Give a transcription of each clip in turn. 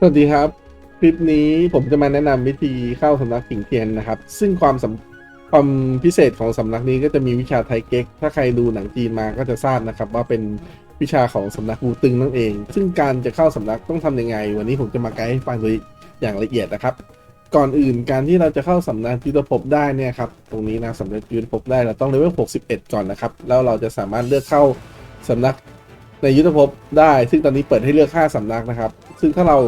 สวัสดีครับ คลิปนี้ผมจะมาแนะนำวิธีเข้าสำนักผิงเทียนนะครับ ซึ่งความสำความพิเศษของสำนักนี้ก็จะมีวิชาไทเก๊ก ถ้าใครดูหนังจีนมาก็จะทราบนะครับ ว่าเป็นวิชาของสำนักบูตึงนั่นเอง ซึ่งการจะเข้าสำนักต้องทำยังไง วันนี้ผมจะมาไกด์ให้ฟังโดยอย่างละเอียดนะครับ ก่อนอื่นการที่เราจะเข้าสำนักยุทธภพได้เนี่ยครับตรงนี้นะสำนักยุทธภพได้เราต้องเลเวล61 ก่อนนะครับแล้วเราจะสามารถเลือกเข้าสำนักในยุทธภพได้ ซึ่งตอนนี้เปิดให้เลือก 5สำนักนะครับ ซึ่งถ้าเรา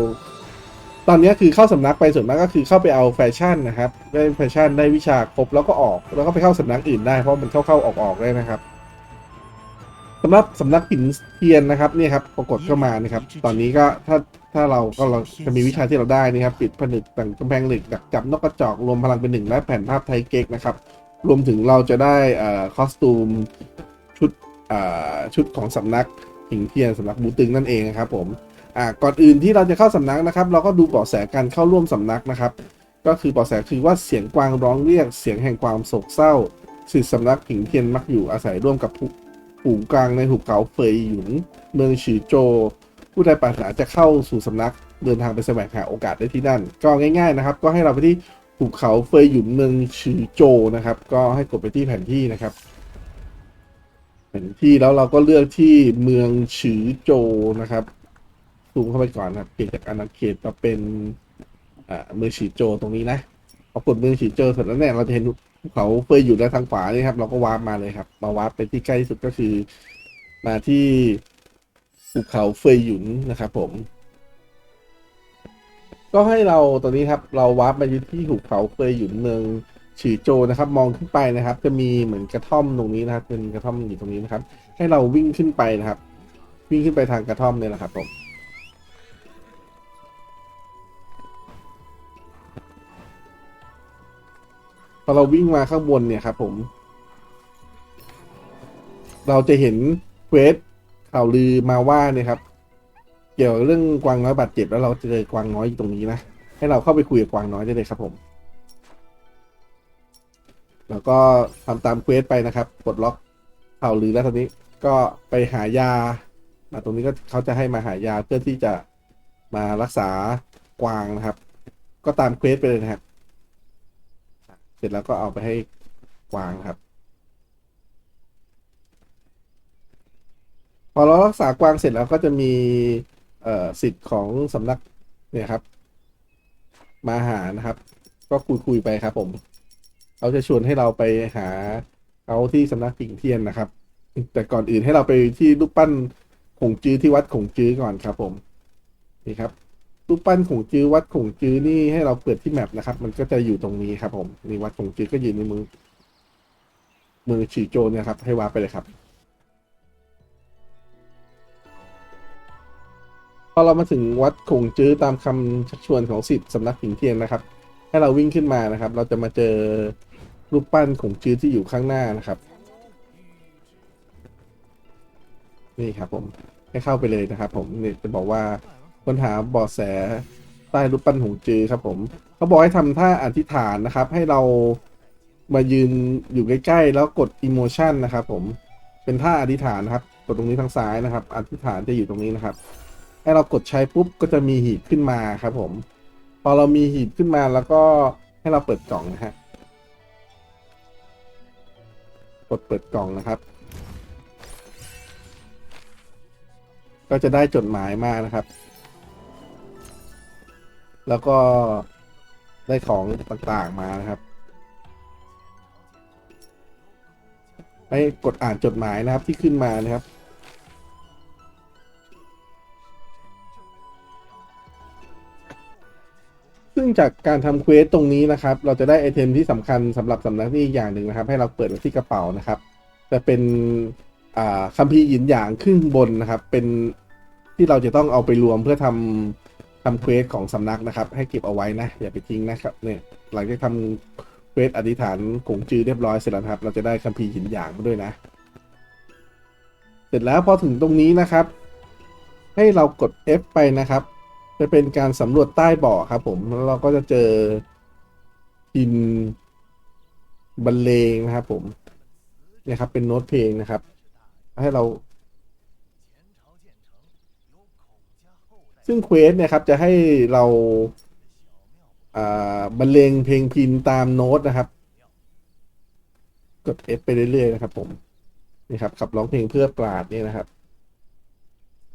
ตอนนี้คือเข้าสำนักไปส่วนมากก็คือเข้าไปเอาแฟชั่นนะครับได้แฟชั่นได้วิชาครบแล้วก็ออก แล้วก็ไปเข้าสำนักอื่นได้เพราะมันเข้าเข้าออกออกได้นะครับสำหรับสำนักปิ่นเทียนนะครับนี่ครับปรากฏเข้ามานะครับ ตอนนี้ก็ถ้าถ้าเราก็เราจะมีวิชาที่เราได้นี่ครับ ปิดผนึกต่างกำแพงเหล็กดักจับนกกระจอกรวมพลังเป็นหนึ่งและแผ่นภาพไทยเก๊กนะครับ รวมถึงเราจะได้อ่คอสตูมชุดอ่ชุดของสำนักผิงเทียนสำนักบูตึงนั่นเองนะครับผม อ่าก่อนอื่นที่เราจะเข้าสำนักนะครับ เราก็ดูเบาะแสการเข้าร่วมสำนักนะครับ ก็คือเบาะแสคือว่าเสียงกวางร้องเรียก เสียงแห่งความโศกเศร้าสิทธิสำนักผิงเทียนมักอยู่อาศัยร่วมกับผู้กลางในหุบเขาเฟยหยุนเมืองฉือโจ ผู้ใดปรารถนาจะเข้าสู่สำนักเดินทางไปแสวงหาโอกาสได้ที่นั่น ก็ง่ายๆนะครับ ก็ให้เราไปที่หุบเขาเฟยหยุนเมืองฉือโจนะครับ ก็ให้กดไปที่แผนที่นะครับแผนที่แล้วเราก็เลือกที่เมืองฉือโจนะครับ ซูมเข้าไปก่อนนะครับเปลี่ยนจากอาณาเขตมาเป็นอ่าเมืองฉีโจตรงนี้นะพอกดเมืองฉีโจเสร็จแล้วเนี่ยเราจะเห็นภูเขาเฟยอยู่ด้านทางขวานี่ครับ เราก็วาร์ปมาเลยครับ มาวาร์ปไปที่ใกล้ที่สุดก็คือมาที่ภูเขาเฟยหยุนนะครับผม ก็ให้เราตอนนี้ครับ เราวาร์ปมาอยู่ที่ภูเขาเฟยหยุนเมืองฉีโจนะครับ มองขึ้นไปนะครับ จะมีเหมือนกระท่อมตรงนี้นะครับเป็นกระท่อมอยู่ตรงนี้นะครับ ให้เราวิ่งขึ้นไปนะครับ วิ่งขึ้นไปทางกระท่อมเนี่ยแหละครับผม อเราวิ่งมาข้างบนเนี่ยครับผม เราจะเห็นเควสข่าวลือมาว่าเนี่ยครับ เกี่ยวกับเรื่องกวางน้อยบาดเจ็บแล้วเราเจอกวางน้อยอยู่ตรงนี้นะให้เราเข้าไปคุยกับกวางน้อยได้เลยครับผม แล้วก็ทำตามเควสไปนะครับปลดล็อกข่าวลือแล้วตอนนี้ก็ไปหายามาตรงนี้ก็เขาจะให้มาหายาเพื่อที่จะมารักษากวางนะครับ ก็ตามเควสไปเลยนะครับ เสร็จแล้วก็เอาไปให้กวางครับ พอเรารักษากวางเสร็จแล้วก็จะมีเออสิทธิ์ของสำนักเนี่ยครับ มาหานะครับ ก็คุยคุยๆไปครับ ผมเขาจะชวนให้เราไปหาเขาที่สำนักปิ่งเทียนนะครับ แต่ก่อนอื่นให้เราไปที่รูปปั้นขงจื้อที่วัดขงจื้อก่อนครับ ผมนี่ครับ รูปปั้นของจื้อวัดของจื้อนี่ให้เราเปิดที่แมปนะครับ มันก็จะอยู่ตรงนี้ครับ ผมนี่วัดของจื้อก็อยู่ในมือ มือฉีโจเนี่ยครับ ให้วาไปเลยครับ พอเรามาถึงวัดขงจื้อตามคำชักชวนของสิทธิ์สำนักผิงเทียนนะครับ ให้เราวิ่งขึ้นมานะครับ เราจะมาเจอรูปปั้นของจื้อที่อยู่ข้างหน้านะครับ นี่ครับผมให้เข้าไปเลยนะครับ ผมนี่จะบอกว่า ค้นหาเบาะแสใต้รูปปั้นหงจือครับผมเขาบอกให้ทำท่าอธิษฐานนะครับ ให้เรามายืนอยู่ใกล้ๆ แล้วกดอิโมชันนะครับผมเป็นท่าอธิษฐานนะครับ กดตรงนี้ทางซ้ายนะครับ อธิษฐานจะอยู่ตรงนี้นะครับ ให้เรากดใช้ปุ๊บก็จะมีหีบขึ้นมาครับผม พอเรามีหีบขึ้นมาแล้วก็ให้เราเปิดกล่องนะฮะกดเปิดกล่องนะครับ ก็จะได้จดหมายมานะครับ แล้วก็ได้ของต่างๆมานะครับ ให้กดอ่านจดหมายนะครับที่ขึ้นมานะครับ ซึ่งจากการทำเควสตรงนี้นะครับ เราจะได้ไอเทมที่สำคัญสำหรับสำนักนี้อย่างหนึ่งนะครับ ให้เราเปิดไว้ที่กระเป๋านะครับ จะเป็นคัมภีร์หยินหยางขึ้นบนนะครับ เป็นที่เราจะต้องเอาไปรวมเพื่อทำ ทำเควสของสำนักนะครับ ให้เก็บเอาไว้นะ อย่าไปทิ้งนะครับเนี่ยหลังจากทำเควสอธิษฐานกงจือเรียบร้อยเสร็จแล้วครับ เราจะได้คัมภีร์หินหยางมาด้วยนะ เสร็จแล้วพอถึงตรงนี้นะครับ ให้เรากด F ไปนะครับ จะเป็นการสำรวจใต้บาะครับผมแล้วเราก็จะเจอพินบรรเลงนะครับผมเนี่ยครับเป็นโน้ตเพลงนะครับ ให้เรา ซึ่งเควสเนี่ยครับจะให้เราบรรเลงเพลงพินตามโน้ตนะครับ กด F ไปเรื่อยๆนะครับ ผมนี่ครับขับร้องเพลงเพื่อปราดเนี่ยนะครับ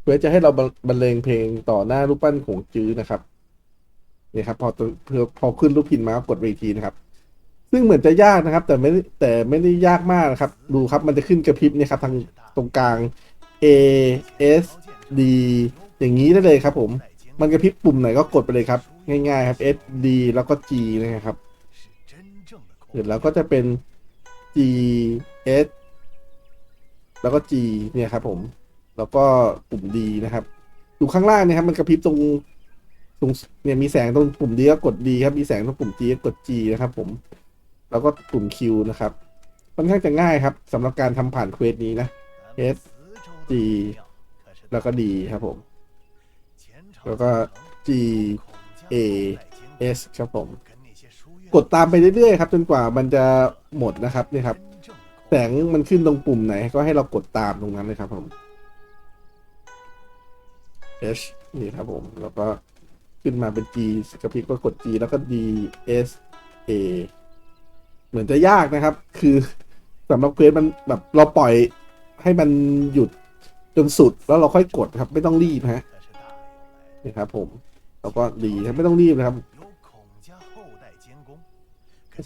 เควสจะให้เราบรรเลงเพลงต่อหน้ารูปปั้นของจื้อนะครับนี่ครับ พอตัวพอพอขึ้นรูปพินมากดเวทีนะครับ ซึ่งเหมือนจะยากนะครับ แต่ไม่แต่ไม่ได้ยากมากนะครับ ดูครับมันจะขึ้นกระพริบเนี่ยครับทางตรงกลาง A S D อย่างนี้ได้เลยครับผม มันกระพริบปุ่มไหนก็กดไปเลยครับ ง่ายๆครับ S D แล้วก็ G นะครับเสร็จแล้วก็จะเป็น G S แล้วก็ G เนี่ยครับผม แล้วก็ปุ่ม D นะครับ ดูข้างล่างเนี่ยครับ มันกระพริบตรงตรงเนี่ยมีแสงตรงปุ่ม D ก็กด D ครับ มีแสงตรงปุ่ม G ก็กด G นะครับ ผม แล้วก็ปุ่ม Q นะครับค่อนข้างจะง่ายครับสำหรับการทำผ่านเควสนี้นะ S G แล้วก็ D ครับผม แล้วก็ G A S ครับผม กดตามไปเรื่อยๆครับ จนกว่ามันจะหมดนะครับนี่ครับแสงมันขึ้นตรงปุ่มไหน ก็ให้เรากดตามตรงนั้นเลยครับผม H นี่ครับผมแล้วก็ขึ้นมาเป็น G กระพริบก็กด G แล้วก็ D S A เหมือนจะยากนะครับ คือสำหรับเควสมันแบบเราปล่อยให้มันหยุดจนสุดแล้วเราค่อยกดครับ ไม่ต้องรีบฮะ นี่ครับผมแล้วก็ดีครับไม่ต้องรีบนะครับ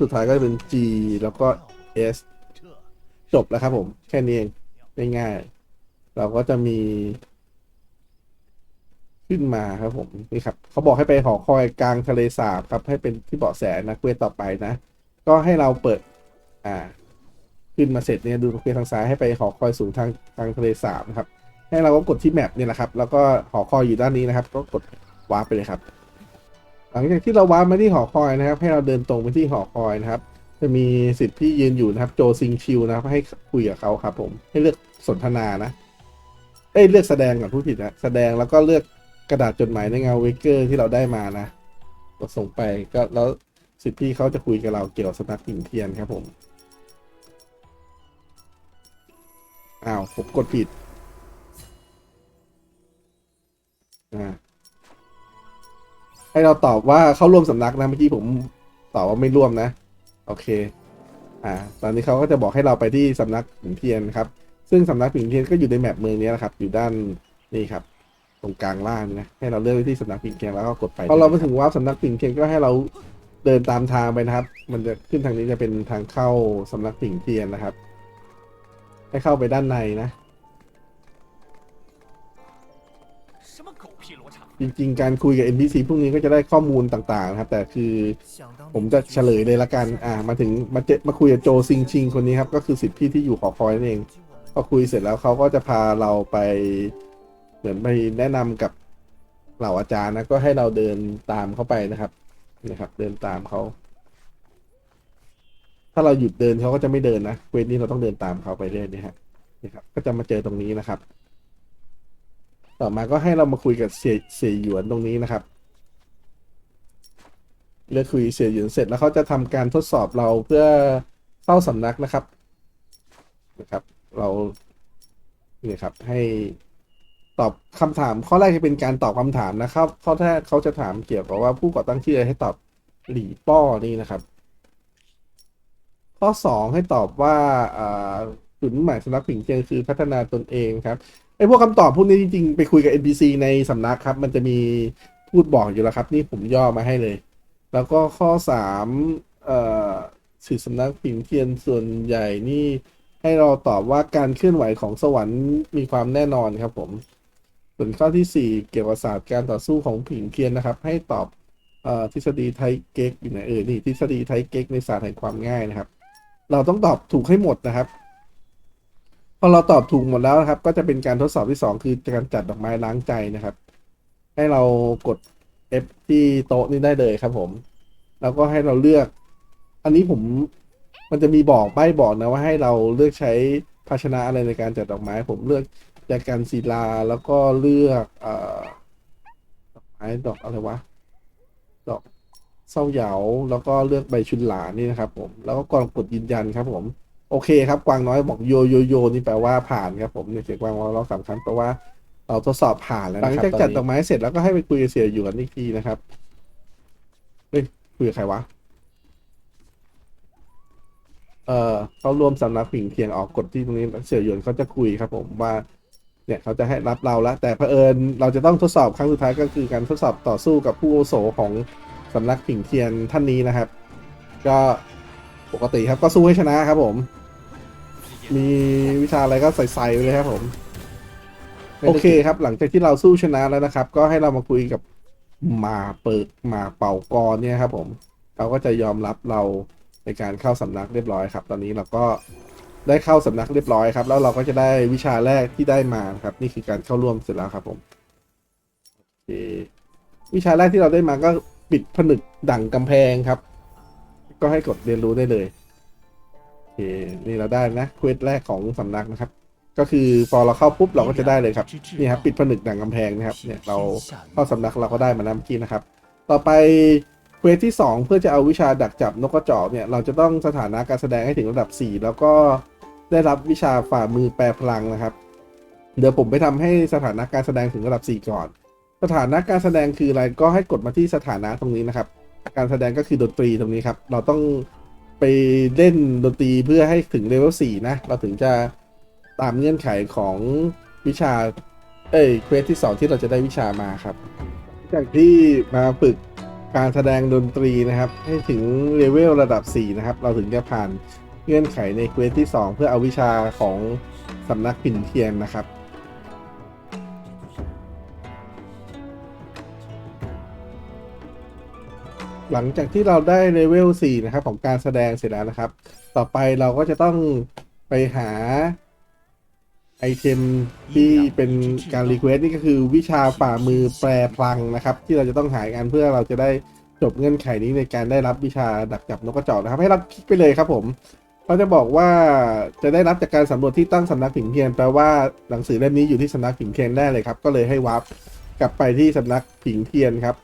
สุดท้ายก็จะเป็น G แล้วก็ S จบแล้วครับผม แค่นี้เองง่ายๆเราก็จะมี ขึ้นมาครับผมนี่ครับเขาบอกให้ไปหอคอยกลางทะเลสาบครับ ให้เป็นที่เบาะแสนะเควสต่อไปนะ ก็ให้เราเปิด อ่า ขึ้นมาเสร็จเนี่ยดูเควสทางซ้ายให้ไปหอคอยสูงทางทางทะเลสาบนะครับ ให้เราก็กดที่แมปเนี่ยแหละครับ แล้วก็หอคอยอยู่ด้านนี้นะครับ ก็กดวาร์ปไปเลยครับ หลังจากที่เราวาร์ปมาที่หอคอยนะครับ ให้เราเดินตรงไปที่หอคอยนะครับ จะมีสิทธิ์ที่ยืนอยู่นะครับ โจซิงชิวนะครับ ให้คุยกับเขาครับ ผม ให้เลือกสนทนานะ เอ้ยเลือกแสดงก่อนผู้ผิดนะ แสดงแล้วก็เลือกกระดาษจดหมายในเงาเวกเกอร์ที่เราได้มานะ กดส่งไปก็แล้วสิทธิ์ที่เขาจะคุยกับเราเกี่ยวกับสนักหินเทียนครับผม อ้าวผมกดผิด ให้เราตอบว่าเข้าร่วมสำนักนะเมื่อกี้ผมตอบว่าไม่ร่วมนะ โอเค อ่า ตอนนี้เขาก็จะบอกให้เราไปที่สำนักผิงเทียนครับ ซึ่งสำนักผิงเทียนก็อยู่ในแมปเมืองนี้นะครับ อยู่ด้านนี่ครับ ตรงกลางล่างนะ ให้เราเลือกไปที่สำนักผิงเทียนแล้วก็กดไปพอเราไปถึงว่าสำนักผิงเทียนก็ให้เราเดินตามทางไปนะครับ มันจะขึ้นทางนี้จะเป็นทางเข้าสำนักผิงเทียนนะครับ ให้เข้าไปด้านในนะ จริง ๆ การคุยกับ NPC พวกนี้ก็จะได้ข้อมูลต่างๆนะครับ แต่คือผมจะเฉลยเลยละกัน อ่า มาถึงมาเจมาคุยกับโจซิงชิงคนนี้ครับ ก็คือสิทธิ์พี่ที่อยู่หอคอยนั่นเอง พอคุยเสร็จแล้วเขาก็จะพาเราไป เหมือนไปแนะนำกับเหล่าอาจารย์นะ ก็ให้เราเดินตามเขาไปนะครับนะครับ เดินตามเขา ถ้าเราหยุดเดินเขาก็จะไม่เดินนะเวทนี้เราต้องเดินตามเขาไปเรื่อยนี่ฮะนี่ครับ ก็จะมาเจอตรงนี้นะครับ ต่อมาก็ให้เรามาคุยกับเสียเสียหยวนตรงนี้นะครับ เลือกคุยเสียหยวนเสร็จแล้วเขาจะทำการทดสอบเราเพื่อเข้าสำนักนะครับนะครับ เราเนี่ยครับให้ตอบคำถามข้อแรกจะเป็นการตอบคำถามนะครับ ข้อแรกเขาจะถามเกี่ยวกับว่าผู้ก่อตั้งชื่ออะไรให้ตอบหลี่ป้อนี่นะครับ ข้อสองให้ตอบว่าจุดหมายสำนักผิงเทียนคือพัฒนาตนเองครับ ไอ้พวกคำตอบพวกนี้จริงๆ ไปคุยกับ NPC ในสำนักครับ มันจะมีพูดบอกอยู่แล้วครับ นี่ผมย่อมาให้เลย แล้วก็ข้อสามเอ่อสื่อสำนักผิงเทียนส่วนใหญ่นี่ ให้เราตอบว่าการเคลื่อนไหวของสวรรค์มีความแน่นอนครับผม ส่วนข้อที่สี่เกี่ยวกับศาสตร์การต่อสู้ของผิงเทียนนะครับ ให้ตอบเอ่อทฤษฎีไทเก๊กอยู่ไหนเออนี่ทฤษฎีไทเก๊กในศาสตร์แห่งความง่ายนะครับ เราต้องตอบถูกให้หมดนะครับ พอเราตอบถูกหมดแล้วนะครับ ก็จะเป็นการทดสอบที่สองคือการจัดดอกไม้ล้างใจนะครับ ให้เรากด F ที่โต๊ะนี้ได้เลยครับผม แล้วก็ให้เราเลือก อันนี้ผมมันจะมีบอกใบบอกนะว่าให้เราเลือกใช้ภาชนะอะไรในการจัดดอกไม้ ผมเลือกจากการศิลาแล้วก็เลือกเอ่อดอกไม้ดอกอะไรวะดอกเศร้าเหยาแล้วก็เลือกใบชุนหลานี่นะครับ ผม แล้วก็ก่อนกดยืนยันครับผม โอเคครับกวางน้อยบอกโยโยโยนี่แปลว่าผ่านครับผมเนี่ยเสียงกวางเราสามครั้งแปลว่าเราทดสอบผ่านแล้วนะครับหลังจากจัดดอกไม้เสร็จแล้วก็ให้ไปคุยกับเสียหยวนอีกทีนะครับเฮ้ยคุยกับใครวะเออเขารวมสำนักผิงเทียนออกกฎที่ตรงนี้เสี่ยวหยวนเขาจะคุยครับ ผมว่า เนี่ยเขาจะให้รับเราแล้ว แต่เผอิญเราจะต้องทดสอบครั้งสุดท้ายก็คือการทดสอบต่อสู้กับผู้อาวุโสของสำนักผิงเทียนท่านนี้นะครับ ก็ปกติครับก็สู้ให้ชนะครับผม มีวิชาอะไรก็ใส่ๆไปเลยครับผม โอเคครับ หลังจากที่เราสู้ชนะแล้วนะครับ ก็ให้เรามาคุยกับหมาเปิกหมาเป่ากรเนี่ยครับผมเขาก็จะยอมรับเราในการเข้าสำนักเรียบร้อยครับ ตอนนี้เราก็ได้เข้าสำนักเรียบร้อยครับ แล้วเราก็จะได้วิชาแรกที่ได้มาครับ นี่คือการเข้าร่วมเสร็จแล้วครับผมโอเควิชาแรกที่เราได้มาก็ปิดผนึกดั่งกำแพงครับ ก็ให้กดเรียนรู้ได้เลย เคนี่เราได้นะเควสแรกของสำนักนะครับ ก็คือพอเราเข้าปุ๊บเราก็จะได้เลยครับนี่ครับปิดผนึกดังกำแพงนะครับเนี่ยเราเข้าสำนักเราก็ได้มาแล้วเมื่อกี้นะครับ ต่อไปเควสที่ 2 เพื่อจะเอาวิชาดักจับนกกระจอกเนี่ยเราจะต้องสถานะการแสดงให้ถึงระดับ 4 แล้วก็ได้รับวิชาฝ่ามือแปรพลังนะครับ เดี๋ยวผมไปทำให้สถานะการแสดงถึงระดับ 4 ก่อน สถานะการแสดงคืออะไรก็ให้กดมาที่สถานะตรงนี้นะครับ การแสดงก็คือดนตรีตรงนี้ครับ เราต้อง ไปเล่นดนตรีเพื่อให้ถึงเลเวล4นะ เราถึงจะตามเงื่อนไขของวิชา เอ้ยเควสที่ 2 ที่เราจะได้วิชามาครับ จากที่มาฝึกการแสดงดนตรีนะครับ ให้ถึงเลเวลระดับ 4 นะครับ เราถึงจะผ่านเงื่อนไขในเควสที่ 2 เพื่อเอาวิชาของสำนักปิ่นเทียนนะครับ หลังจากที่เราได้เลเวล4นะครับของการแสดงเสร็จแล้วนะครับ ต่อไปเราก็จะต้องไปหาไอเทมที่เป็นการรีเควสนี่ก็คือวิชาฝ่ามือแปรพลังนะครับ ที่เราจะต้องหากันเพื่อเราจะได้จบเงื่อนไขนี้ในการได้รับวิชาดักจับนกกระจอกนะครับ ให้เราคลิกไปเลยครับผมเขาจะบอกว่าจะได้รับจากการสำรวจที่ตั้งสำนักผิงเทียนแปลว่าหนังสือเล่มนี้อยู่ที่สำนักผิงเทียนแน่เลยครับ ก็เลยให้วาร์ปกลับไปที่สำนักผิงเทียนครับ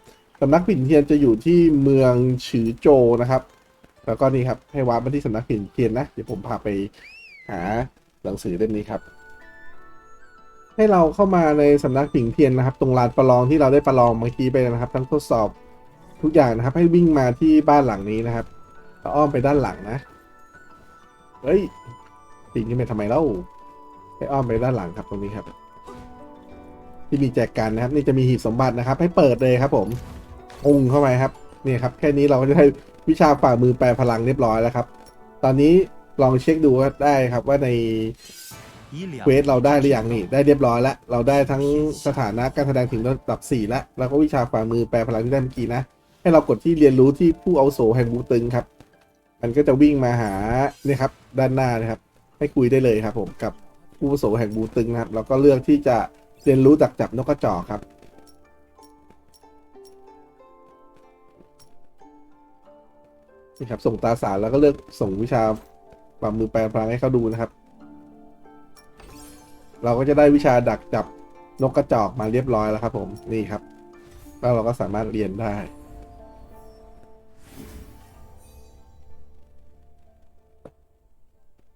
สำนักผิงเทียนจะอยู่ที่เมืองฉือโจนะครับ แล้วก็นี่ครับให้วาร์ปมาที่สำนักผิงเทียนนะเดี๋ยวผมพาไปหาหนังสือเล่มนี้ครับ ให้เราเข้ามาในสำนักผิงเทียนนะครับ ตรงลานประลองที่เราได้ประลองเมื่อกี้ไปนะครับ ทั้งทดสอบทุกอย่างนะครับ ให้วิ่งมาที่บ้านหลังนี้นะครับแล้วอ้อมไปด้านหลังนะเฮ้ยปีนขึ้นไปทำไมเล่าให้อ้อมไปด้านหลังครับตรงนี้ครับ ที่มีแจกกันนะครับ นี่จะมีหีบสมบัตินะครับ ให้เปิดเลยครับผม องเข้าไปครับนี่ครับแค่นี้เราก็จะได้วิชาฝ่ามือแปลพลังเรียบร้อยแล้วครับ ตอนนี้ลองเช็คดูก็ได้ครับว่าในเควสเราได้หรือยังนี่ได้เรียบร้อยแล้วเราได้ทั้งสถานะการแสดงถึงระดับ 4 แล้วแล้วก็วิชาฝ่ามือแปลพลังที่ได้เมื่อกี้นะ ให้เรากดที่เรียนรู้ที่ผู้เอาโสแห่งบูตึงครับ มันก็จะวิ่งมาหาเนี่ยครับด้านหน้านะครับ ให้คุยได้เลยครับ ผมกับผู้อาวุโสแห่งบูตึงนะครับแล้วก็เลือกที่จะเรียนรู้ดักจับนกกระจอกครับ นี่ครับ ส่งตาสารแล้วก็เลือกส่งวิชาฝ่ามือแปลงพลังให้เขาดูนะครับ เราก็จะได้วิชาดักจับนกกระจอกมาเรียบร้อยแล้วครับ ผมนี่ครับ แล้วเราก็สามารถเรียนได้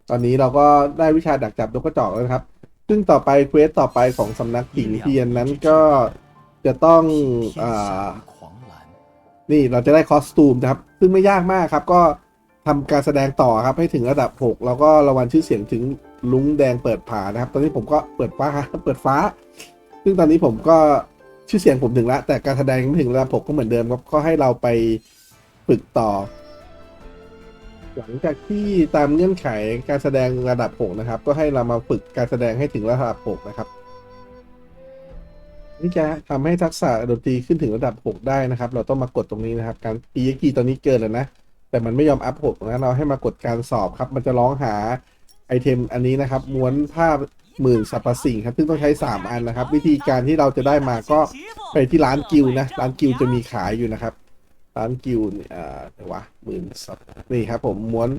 ตอนนี้เราก็ได้วิชาดักจับนกกระจอกแล้วครับ ซึ่งต่อไปเควสต่อไปของสำนักผิงเทียนนั้นก็จะต้องอ่า， นี่เราจะได้คอสตูมนะครับ ซึ่งไม่ยากมากครับ ก็ทำการแสดงต่อครับให้ถึงระดับ 6 แล้วก็รางวัลชื่อเสียงถึงลุงแดงเปิดผานะครับ ตอนนี้ผมก็เปิดฟ้าเปิดฟ้า ซึ่งตอนนี้ผมก็ชื่อเสียงผมถึงแล้วแต่การแสดงยังไม่ถึงระดับ 6 ก็เหมือนเดิมครับก็ให้เราไปฝึกต่อ หลังจากที่ตามเงื่อนไขการแสดงระดับ 6 นะครับ ก็ให้เรามาฝึกการแสดงให้ถึงระดับ 6 นะครับ นี่จะทำให้ทักษะดนตรีขึ้นถึงระดับ 6 ได้นะครับ เราต้องมากดตรงนี้นะครับ การ e x p ตอนนี้เกินแล้วนะ แต่มันไม่ยอมอัพ6นะเราให้มากดการสอบครับ มันจะร้องหาไอเทมอันนี้นะครับ ม้วนภาพหมื่นสรรพสิ่งครับ ซึ่งต้องใช้ 3 อันนะครับ วิธีการที่เราจะได้มาก็ไปที่ร้านกิลด์นะ ร้านกิลด์จะมีขายอยู่นะครับ ร้านกิลด์เนี่ยเดี๋ยววะหมื่นสับนี่ครับ ผมม้วน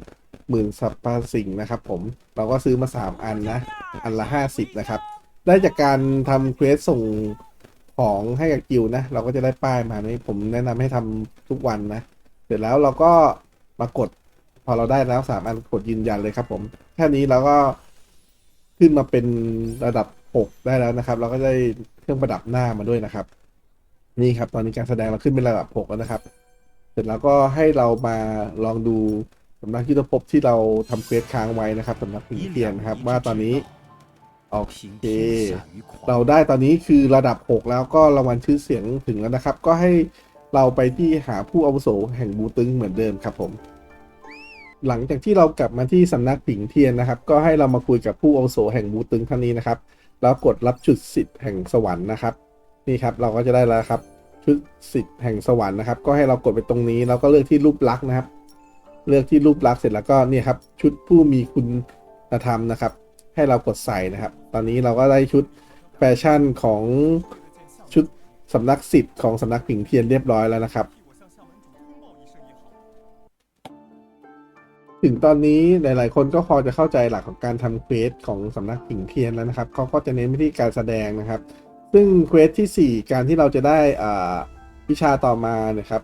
หมื่นสรรพสิ่งนะครับ ผมเราก็ซื้อมา 3 อันนะ อันละ 50 นะครับ ได้จากการทำเควสส่ง ของให้กับกิลด์นะ เราก็จะได้ป้ายมานี่ผมแนะนำให้ทำทุกวันนะ เสร็จแล้วเราก็มากด พอเราได้แล้วสามอันกดยืนยันเลยครับ ผมแค่นี้เราก็ขึ้นมาเป็นระดับ 6 ได้แล้วนะครับ เราก็ได้เครื่องประดับหน้ามาด้วยนะครับ นี่ครับ ตอนนี้การแสดงเราขึ้นเป็นระดับ 6 แล้วนะครับ เสร็จแล้วก็ให้เรามาลองดูสำนักยุทธภพที่เราทำเควสค้างไว้นะครับสำนักผิงเทียนนะครับ ว่าตอนนี้ โอเค เราได้ตอนนี้คือระดับ 6 แล้วก็รางวัลชื่อเสียงถึงแล้วนะครับ ก็ให้เราไปที่หาผู้อาวุโสแห่งบูตึงเหมือนเดิมครับผม หลังจากที่เรากลับมาที่สำนักผิงเทียนนะครับ ก็ให้เรามาคุยกับผู้อาวุโสแห่งบูตึงท่านนี้นะครับ แล้วกดรับชุดสิทธิ์แห่งสวรรค์นะครับ นี่ครับเราก็จะได้แล้วครับชุดสิทธิ์แห่งสวรรค์นะครับ ก็ให้เรากดไปตรงนี้แล้วก็เลือกที่รูปลักษณ์นะครับ เลือกที่รูปลักษณ์เสร็จแล้วก็เนี่ยครับชุดผู้มีคุณธรรมนะครับ ให้เรากดใส่นะครับ ตอนนี้เราก็ได้ชุดแฟชั่นของชุดสำนักสิทธิ์ของสำนักผิงเทียนเรียบร้อยแล้วนะครับ ถึงตอนนี้หลาย ๆ คนก็พอจะเข้าใจหลักของการทำเควสของสำนักผิงเทียนแล้วนะครับเขาก็จะเน้นไปที่การแสดงนะครับ ซึ่งเควสที่ 4 การที่เราจะได้อ่าวิชาต่อมาเนะครับ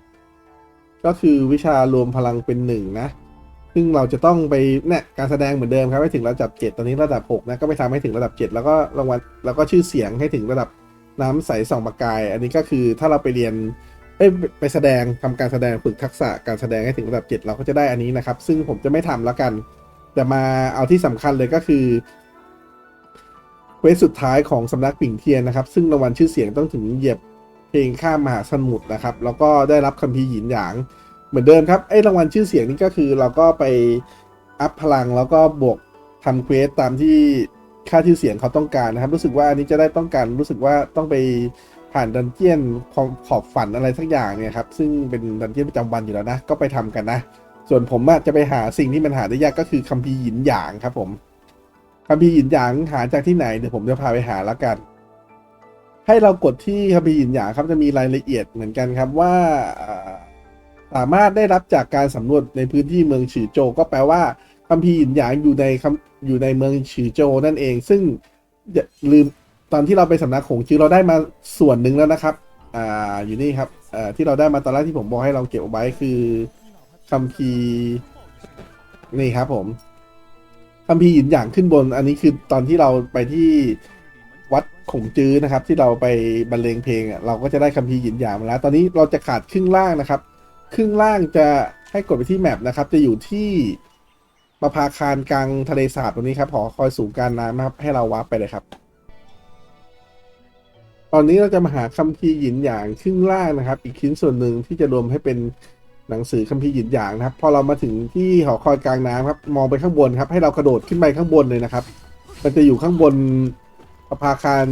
ก็คือวิชารวมพลังเป็นหนึ่งนะ ซึ่งเราจะต้องไปเนี่ยการแสดงเหมือนเดิมครับให้ถึงระดับ 7 ตอนนี้ระดับ 6 นะก็ไปทำให้ถึงระดับ 7 แล้วก็รางวัลแล้วก็ชื่อเสียงให้ถึงระดับน้ำใสส่องประกาย อันนี้ก็คือถ้าเราไปเรียนไปแสดงทำการแสดงฝึกทักษะการแสดงให้ถึงระดับ 7 เราก็จะได้อันนี้นะครับ ซึ่งผมจะไม่ทำแล้วกัน แต่มาเอาที่สำคัญเลยก็คือเควสสุดท้ายของสำนักปิ่งเทียนนะครับ ซึ่งรางวัลชื่อเสียงต้องถึงเหยียบเพลงข้ามมหาสมุทรนะครับ แล้วก็ได้รับคัมภีร์หยินหยาง เหมือนเดิมครับไอ้รางวัลชื่อเสียงนี่ก็คือเราก็ไปอัพพลังแล้วก็บวกทำเควสตามที่ค่าชื่อเสียงเขาต้องการนะครับ รู้สึกว่าอันนี้จะได้ต้องการรู้สึกว่าต้องไปผ่านดันเจียนขอบฝันอะไรสักอย่างเนี่ยครับซึ่งเป็นดันเจียนประจำวันอยู่แล้วนะก็ไปทำกันนะ ส่วนผมอะจะไปหาสิ่งที่มันหาได้ยากก็คือคัมภีร์หินหยางครับผมคัมภีร์หินหยางหาจากที่ไหนเดี๋ยวผมจะพาไปหาแล้วกัน ให้เรากดที่คัมภีร์หินหยางครับจะมีรายละเอียดเหมือนกันครับว่า สามารถได้รับจากการสำรวจในพื้นที่เมืองฉือโจวก็แปลว่าคัมภีร์หยินหยางอยู่ในคำอยู่ในเมืองฉือโจวนั่นเอง ซึ่งอย่าลืมตอนที่เราไปสำนักของจือเราได้มาส่วนหนึ่งแล้วนะครับอ่าอยู่นี่ครับอ่าที่เราได้มาตอนแรกที่ผมบอกให้เราเก็บเอาไว้คือคัมภีร์นี่ครับผมคัมภีร์หยินหยางขึ้นบน อันนี้คือตอนที่เราไปที่วัดขงจื้อนะครับ ที่เราไปบรรเลงเพลงเราก็จะได้คัมภีร์หยินหยางมาแล้ว ตอนนี้เราจะขาดครึ่งล่างนะครับ ครึ่งล่างจะให้กดไปที่แมปนะครับ จะอยู่ที่ประภาคารกลางทะเลสาบตรงนี้ครับหอคอยสูงการน้ำนะครับ ให้เราวาร์ปไปเลยครับ ตอนนี้เราจะมาหาคัมภีร์หยินหยางครึ่งล่างนะครับ อีกชิ้นส่วนหนึ่งที่จะรวมให้เป็นหนังสือคัมภีร์หยินหยางนะครับ พอเรามาถึงที่หอคอยกลางน้ำครับ มองไปข้างบนครับ ให้เรากระโดดขึ้นไปข้างบนเลยนะครับ มันจะอยู่ข้างบนประภาคาร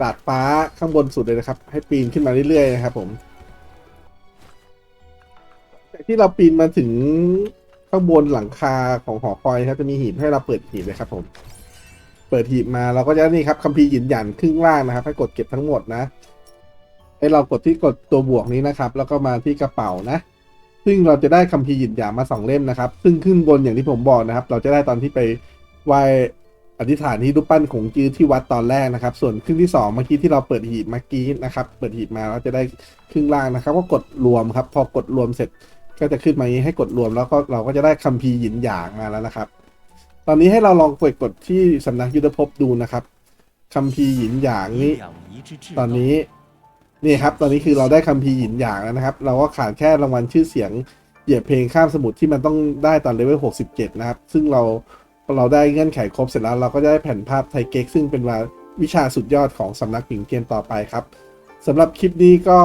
ดาดฟ้าข้างบนสุดเลยนะครับ ให้ปีนขึ้นมาเรื่อยๆนะครับผม จากที่เราปีนมาถึงข้างบนหลังคาของหอคอยครับจะมีหีบให้เราเปิดหีบเลยครับผม เปิดหีบมาเราก็จะนี่ครับคัมภีร์หยินหยันครึ่งล่างนะครับ ให้กดเก็บทั้งหมดนะให้เรากดที่กดตัวบวกนี้นะครับ แล้วก็มาที่กระเป๋านะ ซึ่งเราจะได้คัมภีร์หยินหยางมาสองเล่มนะครับ ซึ่งขึ้นบนอย่างที่ผมบอกนะครับ เราจะได้ตอนที่ไปไหว้อธิษฐานที่รูปปั้นของจื้อที่วัดตอนแรกนะครับ ส่วนครึ่งที่สองเมื่อกี้ที่เราเปิดหีบเมื่อกี้นะครับ เปิดหีบมาเราจะได้ครึ่งล่างนะครับ ก็กดรวมครับ พอกดรวมเสร็จ ก็จะขึ้นมาให้กดรวมแล้วก็เราก็จะได้คัมภีร์หยินหยางมาแล้วนะครับ ตอนนี้ให้เราลองกดกดที่สำนักยุทธภพดูนะครับคัมภีร์หยินหยางนี้ ตอนนี้นี่ครับ ตอนนี้คือเราได้คัมภีร์หยินหยางแล้วนะครับ เราก็ขาดแค่รางวัลชื่อเสียงเหยียบเพลงข้ามสมุดที่มันต้องได้ตอนเลเวล67 นะครับ ซึ่งเราเราได้เงื่อนไขครบเสร็จแล้วเราก็จะได้แผ่นภาพไทเก็กซึ่งเป็นวิชาสุดยอดของสำนักปิงเกียนต่อไปครับสำหรับคลิปนี้ก็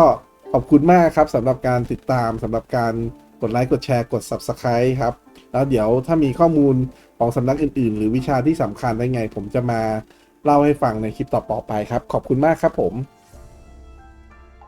ขอบคุณมากครับสำหรับการติดตามสำหรับการกดไลค์กดแชร์กด Subscribe ครับ แล้วเดี๋ยวถ้ามีข้อมูลของสำนักอื่น ๆ หรือวิชาที่สำคัญได้ไง ผมจะมาเล่าให้ฟังในคลิปต่อๆไปครับ ขอบคุณมากครับผม